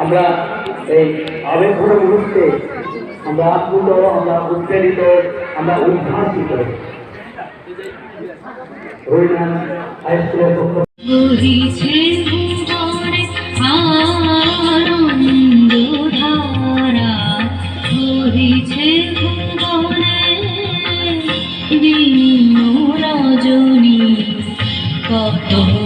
আমরা এই আবেগপূর্ণ মুহূর্তে আমরা আপ্লুত আমরা উত্তেজিত আমরা উদ্ভাসিত। হয়েছি হাই স্কুলের পক্ষ corto.